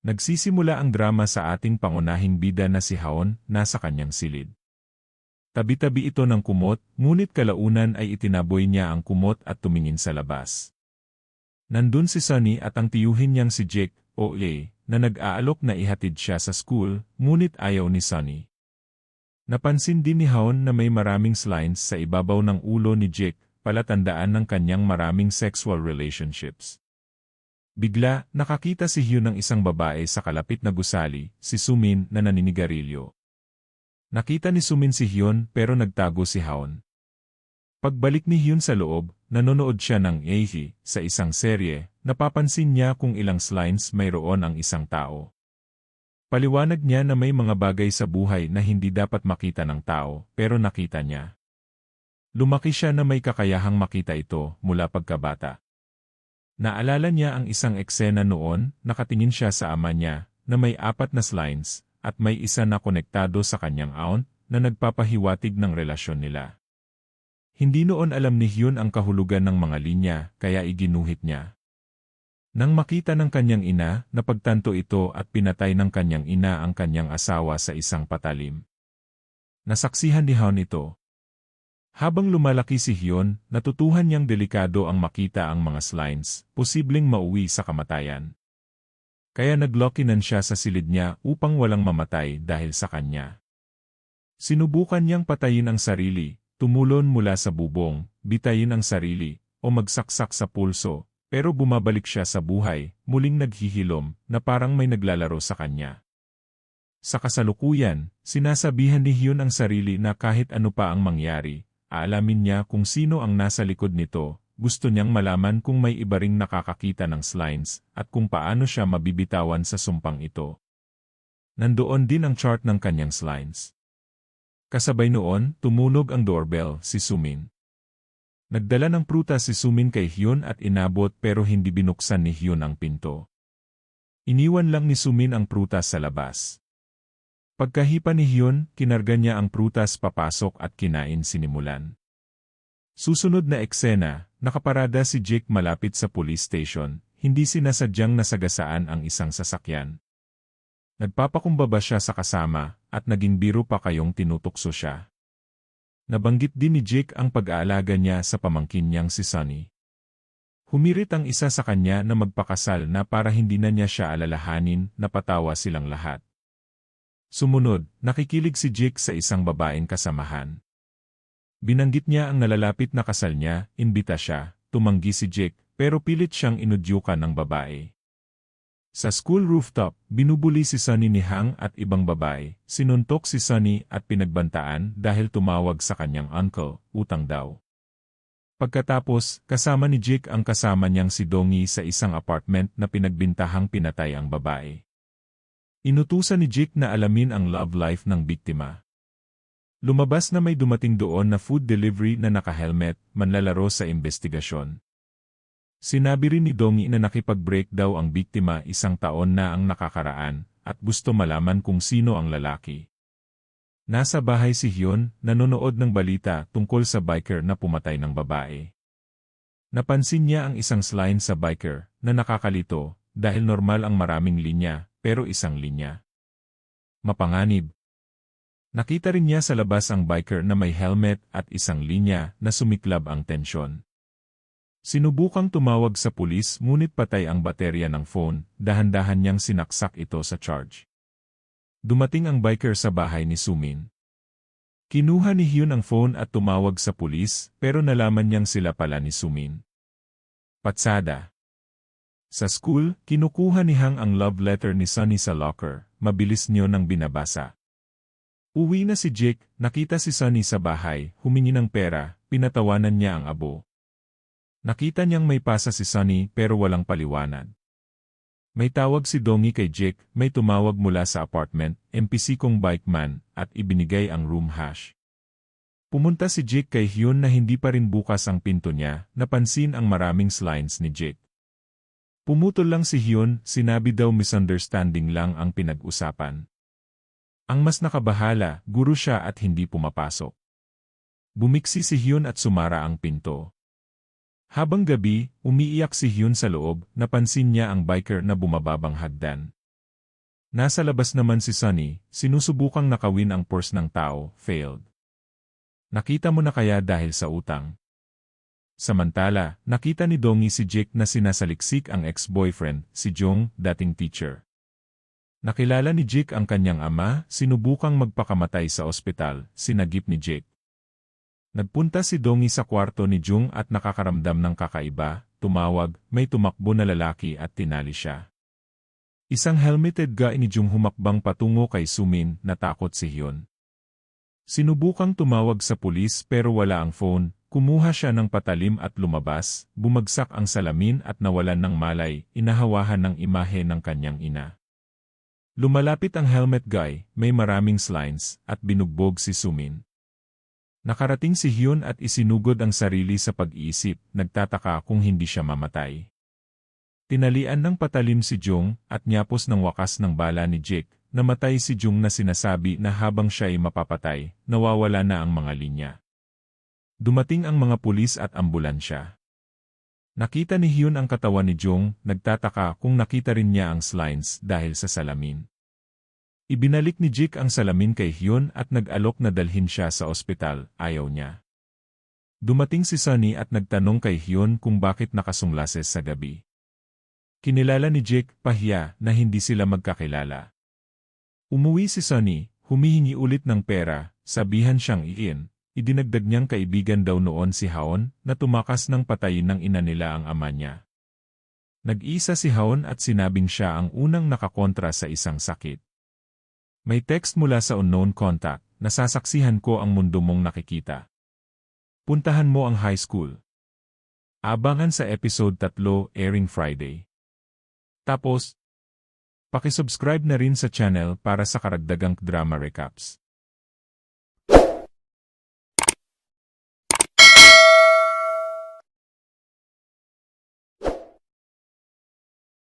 Nagsisimula ang drama sa ating pangunahing bida na si Haon, nasa kanyang silid. Tabi-tabi ito ng kumot, ngunit kalaunan ay itinaboy niya ang kumot at tumingin sa labas. Nandun si Sunny at ang tiyuhin niyang si Jake, o A, na nag-aalok na ihatid siya sa school, ngunit ayaw ni Sunny. Napansin din ni Haon na may maraming slimes sa ibabaw ng ulo ni Jake, palatandaan ng kanyang maraming sexual relationships. Bigla, nakakita si Hyun ng isang babae sa kalapit na gusali, si Sumin na naninigarilyo. Nakita ni Sumin si Hyun pero nagtago si Haon. Pagbalik ni Hyun sa loob, nanonood siya ng Ehi sa isang serye, napapansin niya kung ilang slimes mayroon ang isang tao. Paliwanag niya na may mga bagay sa buhay na hindi dapat makita ng tao, pero nakita niya. Lumaki siya na may kakayahang makita ito mula pagkabata. Naalala niya ang isang eksena noon, nakatingin siya sa ama niya, na may apat na slimes, at may isa na konektado sa kanyang aunt, na nagpapahiwatig ng relasyon nila. Hindi noon alam ni Hyun ang kahulugan ng mga linya, kaya iginuhit niya. Nang makita ng kanyang ina, napagtanto ito at pinatay ng kanyang ina ang kanyang asawa sa isang patalim. Nasaksihan ni Haon ito, habang lumalaki si Hyun, natutuhan niyang delikado ang makita ang mga slimes, posibleng mauwi sa kamatayan. Kaya naglokinan siya sa silid niya upang walang mamatay dahil sa kanya. Sinubukan niyang patayin ang sarili, tumulon mula sa bubong, bitayin ang sarili, o magsaksak sa pulso, pero bumabalik siya sa buhay, muling naghihilom, na parang may naglalaro sa kanya. Sa kasalukuyan, sinasabihan ni Hyun ang sarili na kahit ano pa ang mangyari, aalamin niya kung sino ang nasa likod nito, gusto niyang malaman kung may iba ring nakakakita ng slimes, at kung paano siya mabibitawan sa sumpang ito. Nandoon din ang chart ng kanyang slimes. Kasabay noon, tumunog ang doorbell si Sumin. Nagdala ng prutas si Sumin kay Hyun at inabot pero hindi binuksan ni Hyun ang pinto. Iniwan lang ni Sumin ang prutas sa labas. Pagkahipa ni Hyun, kinarga niya ang prutas papasok at kinain sinimulan. Susunod na eksena, nakaparada si Jake malapit sa police station, hindi sinasadyang nasagasaan ang isang sasakyan. Nagpapakumbaba siya sa kasama, at naging biro pa kayong tinutukso siya. Nabanggit din ni Jake ang pag-aalaga niya sa pamangkin niyang si Sunny. Humirit ang isa sa kanya na magpakasal na para hindi na niya siya alalahanin, napatawa silang lahat. Sumunod, nakikilig si Jake sa isang babaeng kasamahan. Binanggit niya ang nalalapit na kasal niya, imbita siya, tumanggi si Jake, pero pilit siyang inudyukan ng babae. Sa school rooftop, binubuli si Sunny ni Hang at ibang babae, sinuntok si Sunny at pinagbantaan dahil tumawag sa kanyang uncle, utang daw. Pagkatapos, kasama ni Jake ang kasama niyang si Dongi sa isang apartment na pinagbintahang pinatay ang babae. Inutusan ni Jake na alamin ang love life ng biktima. Lumabas na may dumating doon na food delivery na naka-helmet, manlalaro sa investigasyon. Sinabi rin ni Dongi na nakipag-break daw ang biktima isang taon na ang nakakaraan, at gusto malaman kung sino ang lalaki. Nasa bahay si Hyun, nanonood ng balita tungkol sa biker na pumatay ng babae. Napansin niya ang isang slime sa biker, na nakakalito, dahil normal ang maraming linya, pero isang linya. Mapanganib. Nakita rin niya sa labas ang biker na may helmet at isang linya na sumiklab ang tensyon. Sinubukang tumawag sa pulis ngunit patay ang baterya ng phone, dahan-dahan niyang sinaksak ito sa charge. Dumating ang biker sa bahay ni Sumin. Kinuha ni Hyun ang phone at tumawag sa pulis pero nalaman niyang sila pala ni Sumin. Patsada. Sa school, kinukuha ni Hang ang love letter ni Sunny sa locker, mabilis niyo nang binabasa. Uwi na si Jake, nakita si Sunny sa bahay, humingi ng pera, pinatawanan niya ang abo. Nakita niyang may pasa si Sunny pero walang paliwanag. May tawag si Dongi kay Jake, may tumawag mula sa apartment, MPC kong bike man, at ibinigay ang room hash. Pumunta si Jake kay Hyun na hindi pa rin bukas ang pinto niya, napansin ang maraming slimes ni Jake. Pumutol lang si Hyun, sinabi daw misunderstanding lang ang pinag-usapan. Ang mas nakabahala, guru siya at hindi pumapasok. Bumiksi si Hyun at sumara ang pinto. Habang gabi, umiiyak si Hyun sa loob, napansin niya ang biker na bumababang hagdan. Nasa labas naman si Sunny, sinusubukang nakawin ang purse ng tao, failed. Nakita mo na kaya dahil sa utang. Samantala, nakita ni Dongi si Jake na sinasaliksik ang ex-boyfriend, si Jong, dating teacher. Nakilala ni Jake ang kanyang ama, sinubukang magpakamatay sa ospital, sinagip ni Jake. Nagpunta si Dongi sa kwarto ni Jung at nakakaramdam ng kakaiba, tumawag, may tumakbo na lalaki at tinali siya. Isang helmeted guy ni Jung humakbang patungo kay Sumin, natakot si Hyun. Sinubukang tumawag sa pulis pero wala ang phone, kumuha siya ng patalim at lumabas, bumagsak ang salamin at nawalan ng malay, inahawahan ng imahe ng kanyang ina. Lumalapit ang helmet guy, may maraming slimes, at binugbog si Sumin. Nakarating si Hyun at isinugod ang sarili sa pag-iisip, nagtataka kung hindi siya mamatay. Tinalian ng patalim si Jung at nyapos ng wakas ng bala ni Jake, namatay si Jung na sinasabi na habang siya ay mapapatay, nawawala na ang mga linya. Dumating ang mga pulis at ambulansya. Nakita ni Hyun ang katawan ni Jung, nagtataka kung nakita rin niya ang slimes dahil sa salamin. Ibinalik ni Jake ang salamin kay Hyun at nag-alok na dalhin siya sa ospital, ayaw niya. Dumating si Sunny at nagtanong kay Hyun kung bakit nakasunglases sa gabi. Kinilala ni Jake, pahiya, na hindi sila magkakilala. Umuwi si Sunny, humihingi ulit ng pera, sabihan siyang iin, idinagdag niyang kaibigan daw noon si Haon, na tumakas ng patayin ng ina nila ang ama niya. Nag-isa si Haon at sinabing siya ang unang nakakontra sa isang sakit. May text mula sa unknown contact, nasasaksihan ko ang mundo mong nakikita. Puntahan mo ang high school. Abangan sa episode 3 airing Friday. Tapos, pakisubscribe na rin sa channel para sa karagdagang drama recaps.